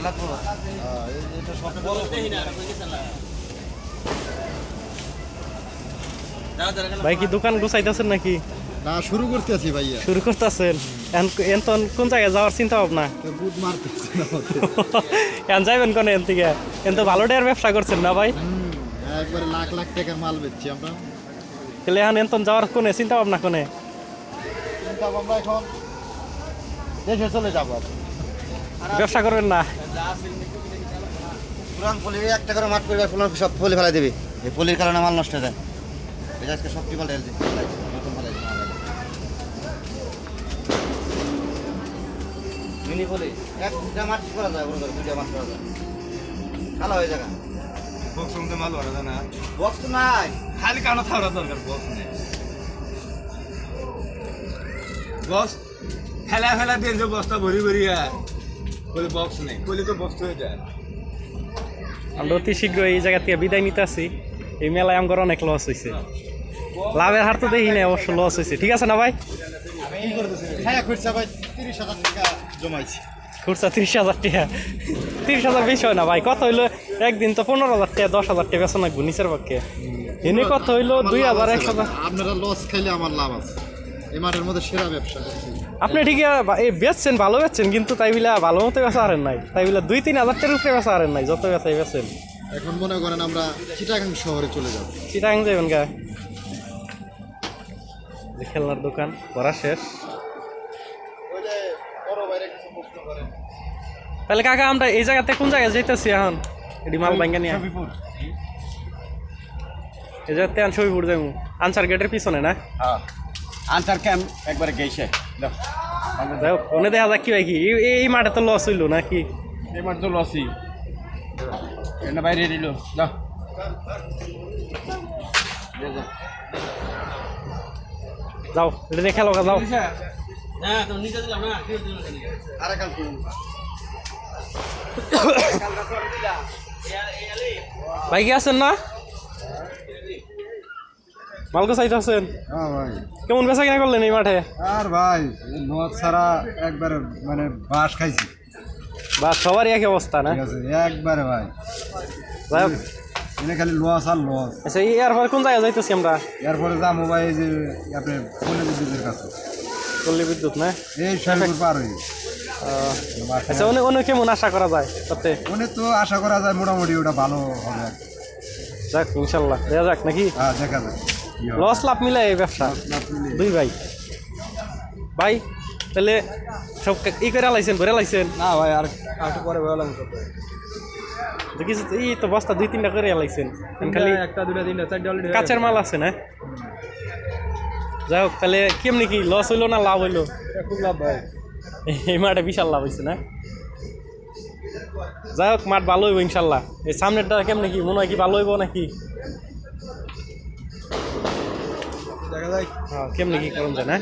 এটা সব ভাই কি দোকান গুছাইতেছেন নাকি? না শুরু করতে আছি ভাইয়া। শুরু করতেছেন? এখন কোন জায়গায় যাওয়ার চিন্তা ভাবনা? মারতেছি এখন যাইবেন কোনে এন থেকে? এন তো ভালো ডেয়ার ব্যবসা করছেন না ভাই? একবারে লাখ লাখ টাকার মাল বেচছি আমরা। তাহলে এখন যাওয়ার কোনে চিন্তা ভাবনা কোনে? চিন্তা ভাবনা এখন দেশে চলে যাব ব্যবসা করবেন না। পুরান পলি একটা করে মাঠ পরিবার ফুল সব পলি ফেলাই দিবি। এই পলির কারণে মাল নষ্ট হয়ে যায়। এই আজকে সব কি ফেলাই মিনি পলি একটা মাঠ করা যায় বড় করে দুইটা মাঠ করা যায়। হয়ে বক্স মাল ভরা যায় না? বক্স তো নাই। খালি কানো থাকা দরকার বক্স নেই। বক্স ফেলা ফেলা দিয়ে বস্তা ভরি ভরি বলে বক্স নেই। বলে তো বক্স হয়ে যায়। আমরা অতি শীঘ্র এই জায়গা থেকে বিদায় নিতে আসি। এই মেলায় আমার অনেক লস হয়েছে লাভের হার তো দেখি না অবশ্য লস হয়েছে ঠিক আছে না ভাই? হ্যাঁ তিরিশ জমাইছি। খুরসা তিরিশ হাজার টাকা। তিরিশ হাজার বেশি হয় না ভাই। কত হইল? একদিন তো পনেরো হাজার টাকা দশ হাজার টাকা বেতন লাগবো নিচের পক্ষে। এনে কত হইল? দুই হাজার এক হাজার। আপনারা লস খাইলে আমার লাভ আছে। এই মাঠের মধ্যে সেরা ব্যবসা করছি। আপনি ঠিকই এই বেচছেন ভালো বেচছেন কিন্তু তাই বিলা ভালো মতো বেচা হারেন নাই। তাই বিলা দুই তিন হাজার টাকার উপরে বেচা হারেন নাই যত বেচাই বেচেন। এখন মনে করেন আমরা চিটাগাং শহরে চলে যাব। চিটাং যাবেন গা। যে খেলনার দোকান করা শেষ। তাহলে কাকা আমরা এই জায়গাতে কোন জায়গায় যাইতেছি এখন? এটি মাল ভাঙ্গা নিয়ে। এই জায়গাতে আন ছবিপুর যাব আনসার গেটের পিছনে না? হ্যাঁ। আনসার ক্যাম্প একবারে গেছে। দাও। যাই দেখা যাক কি হয় কি। এই- এই মাঠে তো লস হইল নাকি? এবার তো লসি এটা বাইরে দিল। দাও। যাও এটা দিয়ে খেলো গা, যাও। আর কাল ভাই কি আছেন না? মালগো চাইতে আছেন হ্যাঁ ভাই। কেমন বেচা কিনা করলেন এই মাঠে? আর ভাই মদ ছাড়া একবারে মানে বাস খাইছি। বা সবারই একই অবস্থা না? একবারে ভাই। যাই হোক, এনে খালি লস আর লস আচ্ছা এই এরপরে কোন জায়গায় যাইতেছি আমরা? এরপরে যা মোবাইল যে আপনি ফোনে বিদ্যুতের কাছে। পল্লী বিদ্যুৎ না? এই শরীর পার হই আচ্ছা অনেক অনেক কেমন আশা করা যায় তাতে? ওনে তো আশা করা যায় মোটামুটি ওটা ভালো হবে। যাক ইনশাল্লাহ। দেওয়া যাক নাকি? হ্যাঁ দেখা যায় কি হয়। লস লাভ মিলে এই ব্যবসা? দুই ভাই। ভাই তাহলে সব ই করে লাইছেন ভরে লাইছেন? না ভাই আর একটু পরে দেখিস এই তো বস্তা দুই তিনটা করে লাইছেন। খালি একটা দুটা তিনটা চারটা কাঁচের মাল আছে না? যাই হোক তাহলে কেমনি কি লস হইল না লাভ হইল? খুব লাভ ভাই। এই মাঠে বিশাল লাভ হয়েছে না? যাই হোক মাঠ ভালো হইব ইনশাল্লাহ। এই সামনেরটা কেমনি কি মনে হয় কি ভালো হইব নাকি? দেখা যায় হ্যাঁ কেমনি কি করুন যায় না